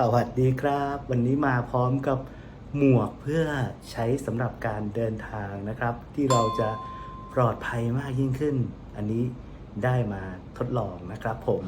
สวัสดีครับ วันนี้มาพร้อมกับหมวกเพื่อใช้สำหรับการเดินทางนะครับ ที่เราจะปลอดภัยมากยิ่งขึ้น อันนี้ได้มาทดลองนะครับผม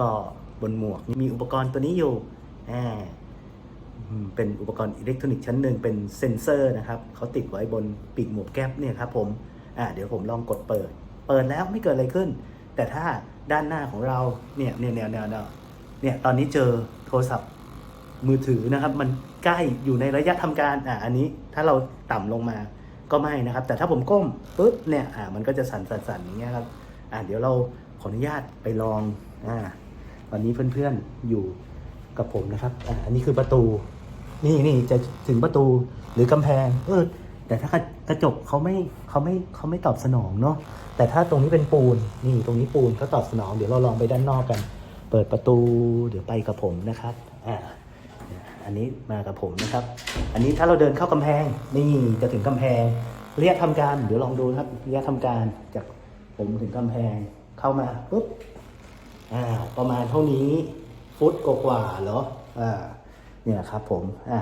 ก็บนหมวกมีอุปกรณ์ตัวนี้อยู่แหมอืมเป็นอุปกรณ์อิเล็กทรอนิกส์ชั้นหนึ่งเป็นเซ็นเซอร์นะครับเขาติดไว้บนปีกหมวกแก๊ปเนี่ยครับผมอ่าเดี๋ยวผมลองกดเปิด เปิดแล้วไม่เกิดอะไรขึ้น แต่ถ้าด้านหน้าของเราเนี่ยเนี่ยเนี่ยเนี่ย เนี่ยตอนนี้เจอโทรศัพท์มือถือนะครับ มันใกล้อยู่ในระยะทำการอ่าอันนี้ถ้าเราต่ำลงมาก็ไม่นะครับ แต่ถ้าผมก้มปุ๊บเนี่ยอ่ามันก็จะสั่นสั่นสั่นอย่างเงี้ยครับอ่าเดี๋ยวเราขออนุญาตไปลองอ่าตอนนี้เพื่อนๆอยู่กับผมนะครับอ่าอันนี้คือประตู นี่นี่จะถึงประตูหรือกำแพงเออแต่ถ้ากระจกเขาไม่เขาไม่เขาไม่ตอบสนองเนาะแต่ถ้าตรงนี้เป็นปูนนี่ตรงนี้ปูนเขาตอบสนอง เดี๋ยวเราลองไปด้านนอกกัน ปิดประตูเดี๋ยวไปกับผมนะครับอ่าอันนี้มากับผมนะครับ อันนี้ถ้าเราเดินเข้ากำแพงนี่จะถึงกำแพง เรียกทำการเดี๋ยวลองดูนะครับเรียกทำการจากผมถึงกำแพงเข้ามาปุ๊บอ่าประมาณเท่านี้ฟุตกว่าๆเหรออ่าเนี่ยครับผมอ่า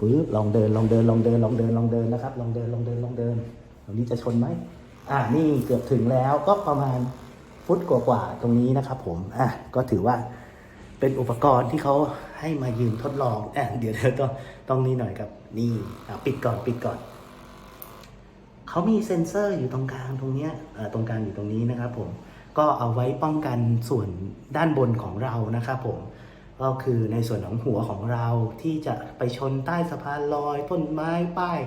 ปึ๊บลองเดินลองเดินลองเดินลองเดินลองเดินนะครับ ลองเดินลองเดินลองเดินตรงนี้จะชนไหมอ่านี่เกือบถึงแล้วก็ประมาณ ฟุตกว่าๆตรงนี้นะครับผมอะก็ถือว่าเป็นอุปกรณ์ที่เขาให้มายืมทดลองอะเดี๋ยวเดี๋ยวต้องต้องนี่หน่อยครับนี่อะปิดก่อนปิดก่อนเขามีเซ็นเซอร์อยู่ตรงกลางตรงเนี้ยอ่อตรงกลางอยู่ตรงนี้นะครับผมก็เอาไว้ป้องกันส่วนด้านบนของเรานะครับผมก็คือในส่วนของหัวของเราที่จะไปชนใต้สะพานลอยต้นไม้ป้าย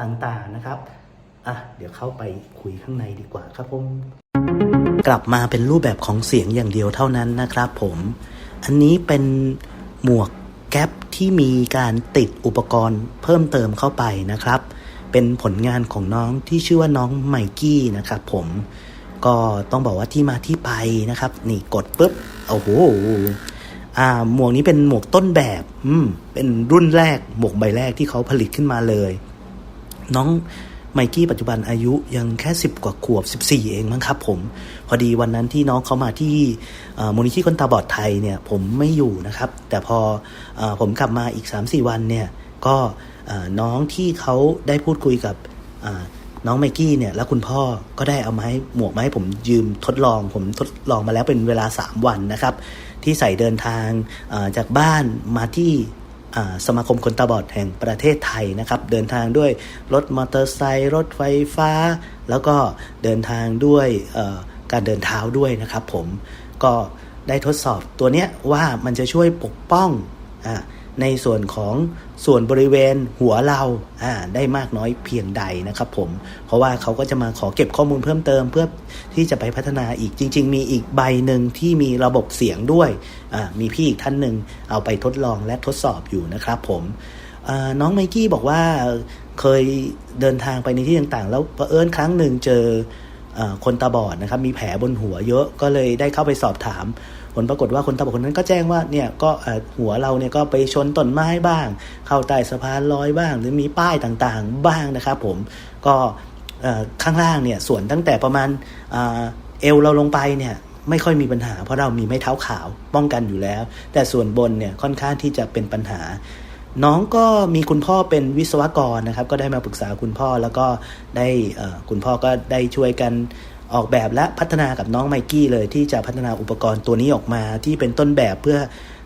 ต่างๆนะครับ อะ เดี๋ยวเข้าไปคุยข้างในดีกว่าครับผม กลับมาเป็นรูปแบบของเสียงอย่างเดียวเท่านั้นนะครับผมอันนี้เป็นหมวกแก๊ปที่มีการติดอุปกรณ์เพิ่มเติมเข้าไปนะครับ เป็นผลงานของน้องที่ชื่อว่าน้องไมกี้นะครับผมก็ต้องบอกว่าที่มาที่ไปนะครับ นี่กดปุ๊บโอ้โหอ่าหมวกนี้เป็นหมวกต้นแบบอืมเป็นรุ่นแรกหมวกใบแรกที่เขาผลิตขึ้นมาเลย น้อง ไมกี้ปัจจุบันอายุยังแค่ 10 กว่าขวบ 14 เองมั้งครับผม พอดีวันนั้นที่น้องเขามาที่มูลนิธิคนตาบอดไทยเนี่ยผมไม่อยู่นะครับ แต่พออผมกลับมาอีก 3-4 วันเนี่ยก็น้องที่เขาได้พูดคุยกับน้องไมกี้เนี่ยแล้วคุณพ่อก็ได้เอามาให้หมวกมาให้ผมยืมทดลอง ผมทดลองมาแล้วเป็นเวลา 3 วันนะครับ ที่ใส่เดินทางจากบ้านมาที่ สมาคมคนตาบอดแห่งประเทศไทยนะครับ เดินทางด้วยรถมอเตอร์ไซค์รถไฟฟ้า แล้วก็เดินทางด้วยการเดินเท้าด้วยนะครับผมก็ได้ทดสอบตัวเนี้ยว่ามันจะช่วยปกป้องอ่า ในส่วนของส่วนบริเวณหัวเราอ่าได้มากน้อยเพียงใดนะครับผม เพราะว่าเขาก็จะมาขอเก็บข้อมูลเพิ่มเติมเพื่อที่จะไปพัฒนาอีกจริง ๆ มีอีกใบหนึ่งที่มีระบบเสียงด้วยอ่ามีพี่อีกท่านหนึ่งเอาไปทดลองและทดสอบอยู่นะครับผมน้องไมกี้บอกว่าเคยเดินทางไปในที่ต่างๆ แล้วเอิญครั้งหนึ่งเจออคนตาบอดนะครับมีแผลบนหัวเยอะก็เลยได้เข้าไปสอบถาม ผลปรากฏว่าคนตาบอดคนนั้นก็แจ้งว่าเนี่ยก็หัวเราเนี่ยก็ไปชนต้นไม้บ้าง เข้าใต้สะพานลอยบ้าง หรือมีป้ายต่างๆบ้างนะครับผมก็ข้างล่างเนี่ยส่วนตั้งแต่ประมาณเอวเราลงไปเนี่ยไม่ค่อยมีปัญหา เพราะเรามีไม้เท้าขาวป้องกันอยู่แล้ว แต่ส่วนบนเนี่ยค่อนข้างที่จะเป็นปัญหา น้องก็มีคุณพ่อเป็นวิศวกรนะครับ ก็ได้มาปรึกษาคุณพ่อแล้วก็ได้คุณพ่อก็ได้ช่วยกัน ออกแบบและพัฒนากับน้องไมกี้เลย ที่จะพัฒนาอุปกรณ์ตัวนี้ออกมาที่เป็นต้นแบบเพื่อ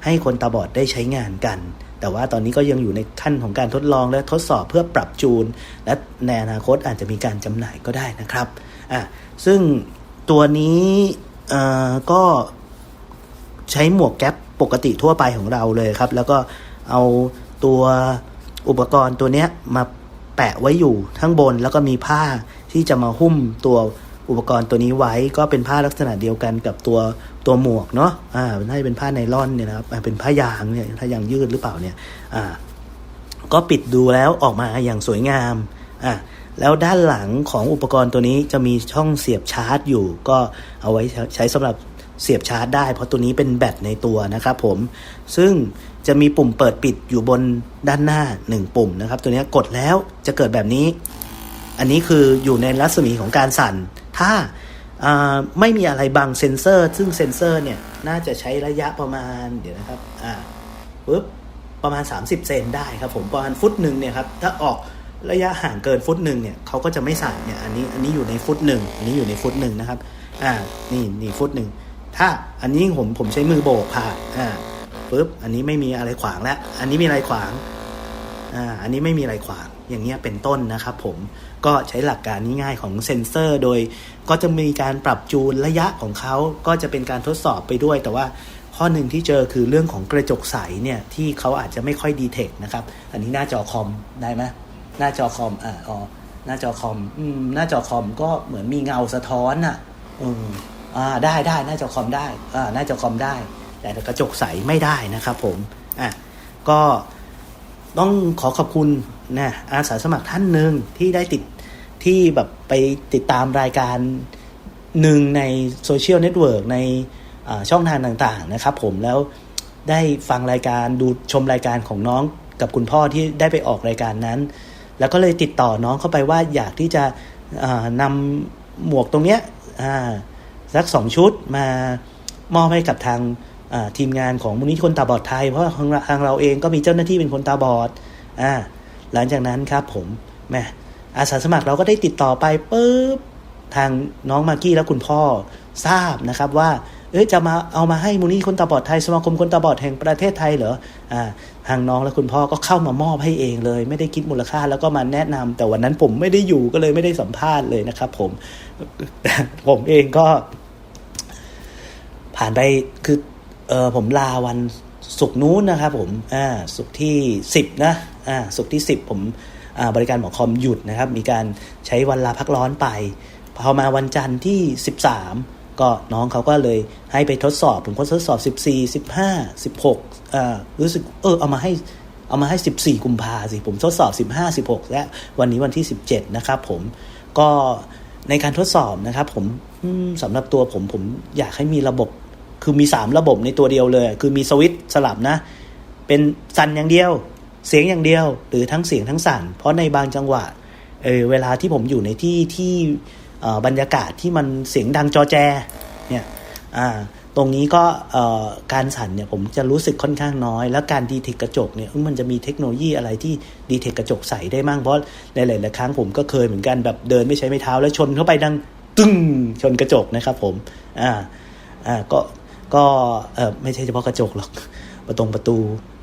ให้คนตาบอดได้ใช้งานกัน แต่ว่าตอนนี้ก็ยังอยู่ในขั้นของการทดลองและทดสอบเพื่อปรับจูน และในอนาคตอาจจะมีการจำหน่ายก็ได้นะครับอะซึ่งตัวนี้ก็ใช้หมวกแก๊ปปกติทั่วไปของเราเลยครับ แล้วก็เอาตัวอุปกรณ์ตัวนี้มาแปะไว้อยู่ข้างบนแล้วก็มีผ้าที่จะมาหุ้มตัว อุปกรณ์ตัวนี้ไว้ก็เป็นผ้าลักษณะเดียวกันกับตัวตัวหมวกเนาะอ่าน่าจะเป็นผ้าไนล่อนเนี่ยนะครับอ่าเป็นผ้ายางเนี่ยถ้ายางยืดหรือเปล่าเนี่ยอ่าก็ปิดดูแล้วออกมาอย่างสวยงามอะแล้วด้านหลังของอุปกรณ์ตัวนี้จะมีช่องเสียบชาร์จอยู่ ก็เอาไว้ใช้สำหรับเสียบชาร์จได้ เพราะตัวนี้เป็นแบตในตัวนะครับผมซึ่งจะมีปุ่มเปิดปิดอยู่บนด้านหน้า 1 ปุ่มนะครับ ตัวนี้กดแล้วจะเกิดแบบนี้ อันนี้คืออยู่ในรัศมีของการสั่น ถ้าาไม่มีอะไรบังเซนเซอร์ ซึ่งเซนเซอร์เนี่ยน่าจะใช้ระยะประมาณเดี๋ยวนะครับอ่าปึ๊บประมาณ 30 เซนได้ครับผมประมาณฟุตหนึ่งเนี่ยครับถ้าออกระยะห่างเกินฟุตหนึ่งเนี่ยเขาก็จะไม่ใส่เนี่ยอันนี้อันนี้อยู่ในฟุตหนึ่งอันนี้อยู่ในฟุตหนึ่งนะครับอ่านี่นี่ฟุตหนึ่งถ้าอันนี้ผมผมใช้มือโบกผ่านอ่าปึ๊บอันนี้ไม่มีอะไรขวางแล้ว อันนี้มีอะไรขวางอ่าอันนี้ไม่มีอะไรขวาง อย่างเงี้ยเป็นต้นนะครับผมก็ใช้หลักการง่ายๆของเซนเซอร์โดยก็จะมีการปรับจูนระยะของเขาก็จะเป็นการทดสอบไปด้วย แต่ว่าข้อหนึ่งที่เจอคือเรื่องของกระจกใสเนี่ยที่เขาอาจจะไม่ค่อยดีเทคนะครับ อันนี้หน้าจอคอมได้ไหมหน้าจอคอมอ่าอ๋อหน้าจอคอมอืมหน้าจอคอมก็เหมือนมีเงาสะท้อนอะอืมอ่าได้ได้หน้าจอคอมได้อ่าหน้าจอคอมได้ แต่กระจกใสไม่ได้นะครับผมอะก็ต้องขอขอบคุณ นะอาสาสมัครท่านหนึ่งที่ได้ติดที่แบบไปติดตามรายการหนึ่งในโซเชียลเน็ตเวิร์กในช่องทางต่างๆนะครับผมแล้วได้ฟังรายการดูชมรายการของน้องกับคุณพ่อที่ได้ไปออกรายการนั้น แล้วก็เลยติดต่อน้องเข้าไปว่าอยากที่จะนำหมวกตรงเนี้ยสักสองชุดมามอบให้กับทางทีมงานของมูลนิธิคนตาบอดไทย เพราะทางทางเราเองก็มีเจ้าหน้าที่เป็นคนตาบอดอ่า หลังจากนั้นครับผมแม่อาสาสมัครเราก็ได้ติดต่อไปปุ๊บทางน้องมากกี้และคุณพ่อทราบนะครับว่า เอ้ยจะมาเอามาให้มูลนิธิคนตาบอดไทยสมาคมคนตาบอดแห่งประเทศไทยเหรออ่าทางน้องและคุณพ่อก็เข้ามามอบให้เองเลย ไม่ได้คิดมูลค่าแล้วก็มาแนะนำแต่วันนั้นผมไม่ได้อยู่ก็เลยไม่ได้สัมภาษณ์เลยนะครับ ผมผมเองก็ ผ่านไปคือเออผมลาวันศุกร์นู้นนะครับผมอ่าศุกร์ที่สิบนะ อ่าศุกร์ที่สิบผมอ่าบริการหมอคอมหยุดนะครับ มีการใช้วันลาพักร้อนไป พอมาวันจันทร์ที่สิบสามก็น้องเขาก็เลยให้ไปทดสอบ ผมก็ทดสอบสิบสี่สิบห้าสิบหกอ่ารู้สึกเออเอามาให้เอามาให้ 14 กุมภาสิ ผมทดสอบ 15 16 และวันนี้วันที่ 17 นะครับผมก็ในการทดสอบนะครับ ผมสำหรับตัวผมผมอยากให้มีระบบ คือมี 3 ระบบในตัวเดียวเลย คือมีสวิตสลับนะ เป็นสั่นอย่างเดียว เสียงอย่างเดียว หรือทั้งเสียงทั้งสั่น เพราะในบางจังหวะเออเวลาที่ผมอยู่ในที่ที่บรรยากาศที่มันเสียงดังจอแจเนี่ยอ่าตรงนี้ก็การสั่นเนี่ยผมจะรู้สึกค่อนข้างน้อย แล้วการดีเทคกระจกเนี่ยเอ้ยมันจะมีเทคโนโลยีอะไรที่ดีเทคกระจกใสได้มั่งเพราะในหลายๆครั้งผมก็เคยเหมือนกันแบบเดินไม่ใช้ไม้เท้าแล้วชนเข้าไปดังตึ้งชนกระจกนะครับผมอ่าอ่าก็ก็เออไม่ใช่เฉพาะกระจกหรอกประตงประตู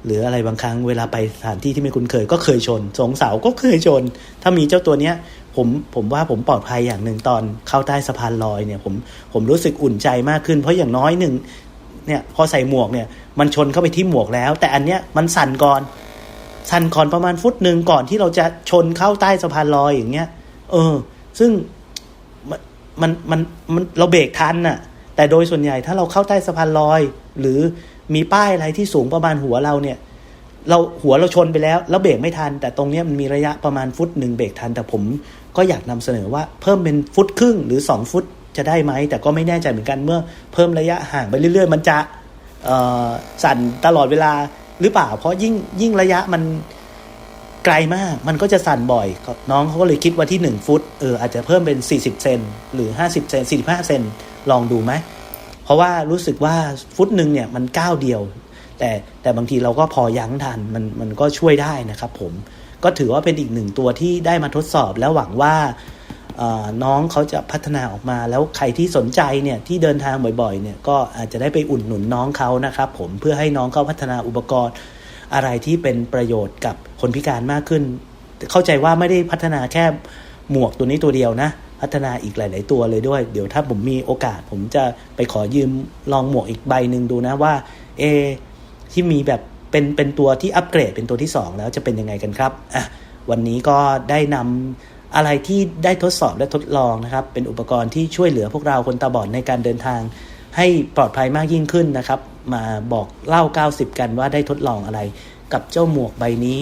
หรืออะไรบางครั้งเวลาไปสถานที่ที่ไม่คุ้นเคย ก็เคยชนสองเสาก็เคยชน ถ้ามีเจ้าตัวเนี้ยผมผมว่าผมปลอดภัยอย่างหนึ่งตอนเข้าใต้สะพานลอยเนี่ยผมผมรู้สึกอุ่นใจมากขึ้น เพราะอย่างน้อยหนึ่งเนี่ยพอใส่หมวกเนี่ยมันชนเข้าไปที่หมวกแล้ว แต่อันเนี้ยมันสั่นก่อน สั่นก่อนประมาณฟุตหนึ่งก่อนที่เราจะชนเข้าใต้สะพานลอยอย่างเงี้ย เออ ซึ่งมันมันมันมันเราเบรกทันน่ะ แต่โดยส่วนใหญ่ถ้าเราเข้าใต้สะพานลอย หรือ มีป้ายอะไรที่สูงประมาณหัวเราเนี่ย เราหัวเราชนไปแล้ว แล้วเบรกไม่ทัน แต่ตรงนี้มันมีระยะประมาณฟุตหนึ่งเบรกทัน แต่ผมก็อยากนำเสนอว่าเพิ่มเป็นฟุตครึ่งหรือ 2 ฟุตจะได้ไหม แต่ก็ไม่แน่ใจเหมือนกันเมื่อเพิ่มระยะห่างไปเรื่อย ๆ มันจะสั่นตลอดเวลาหรือเปล่า เพราะยิ่งยิ่งระยะมันไกลมาก มันก็จะสั่นบ่อย น้องเขาก็เลยคิดว่าที่ 1 ฟุตเอออาจจะเพิ่มเป็น 40 เซนหรือ 50 เซน45 เซนลองดูไหม เพราะว่ารู้สึกว่าฟุตหนึ่งเนี่ยมันก้าวเดียว แต่แต่บางทีเราก็พอยั้งทันมันมันก็ช่วยได้นะครับผมก็ถือว่าเป็นอีกหนึ่งตัวที่ได้มาทดสอบแล้วหวังว่าน้องเขาจะพัฒนาออกมาแล้วใครที่สนใจเนี่ยที่เดินทางบ่อยๆเนี่ยก็อาจจะได้ไปอุดหนุนน้องเขานะครับผมเพื่อให้น้องเขาพัฒนาอุปกรณ์ อะไรที่เป็นประโยชน์กับคนพิการมากขึ้น เข้าใจว่าไม่ได้พัฒนาแค่หมวกตัวนี้ตัวเดียวนะ พัฒนาอีกหลาย ๆ ตัวเลยด้วย เดี๋ยวถ้าผมมีโอกาส ผมจะไปขอยืมลองหมวกอีกใบหนึ่งดูนะว่าเอที่มีแบบเป็นเป็นตัวที่อัปเกรดเป็นตัวที่ 2 แล้วจะเป็นยังไงกันครับอะวันนี้ก็ได้นำอะไรที่ได้ทดสอบและทดลองนะครับ เป็นอุปกรณ์ที่ช่วยเหลือพวกเราคนตาบอดในการเดินทาง ให้ปลอดภัยมากยิ่งขึ้นนะครับ มาบอกเล่า 90 กันว่าได้ทดลองอะไร กับเจ้าหมวกใบนี้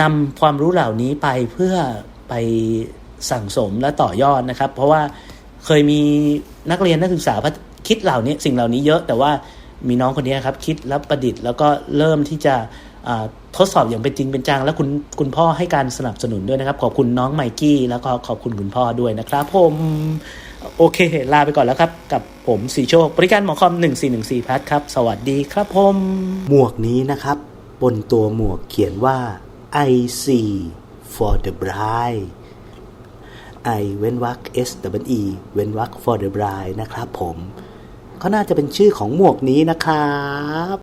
นำความรู้เหล่านี้ไปเพื่อไป สั่งสมและต่อยอดนะครับ เพราะว่าเคยมีนักเรียนนักศึกษาคิดเหล่านี้สิ่งเหล่านี้เยอะแต่ว่ามีน้องคนนี้ครับคิดแล้วประดิษฐ์แล้วก็เริ่มที่จะทดสอบอย่างเป็นจริงเป็นจัง และคุณคุณพ่อให้การสนับสนุนด้วยนะครับ ขอบคุณน้องไมกี้แล้วก็ขอบคุณคุณพ่อด้วยนะครับ ผมโอเค ลาไปก่อนแล้วครับ กับผมสีโชค บริการหมอคอม 1414พัทครับ สวัสดีครับผม หมวกนี้นะครับ บนตัวหมวกเขียนว่า I see for the bride I เว้นวรรค S W E เว้นวรรค for the bride นะครับผม ก็น่าจะเป็นชื่อของหมวกนี้นะครับ